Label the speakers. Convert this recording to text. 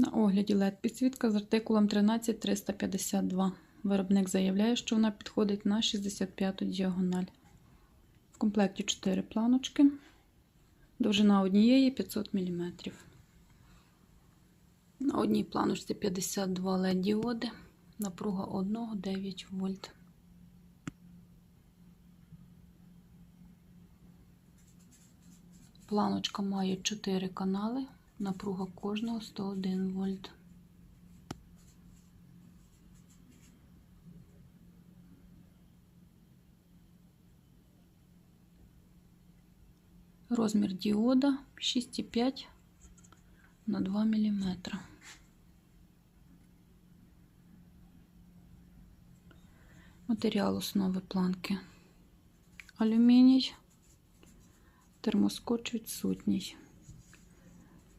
Speaker 1: На огляді LED підсвітка з артикулом 13352. Виробник заявляє, що вона підходить на 65 діагональ. В комплекті 4 планочки. Довжина однієї 500 мм. На одній планочці 52 LED діоди. Напруга 1 9 вольт. Планочка має 4 канали. Напруга кожного 101 вольт. Розмір діода 6,5 на 2 мм. Матеріал основи планки алюміній, термоскоч відсутній.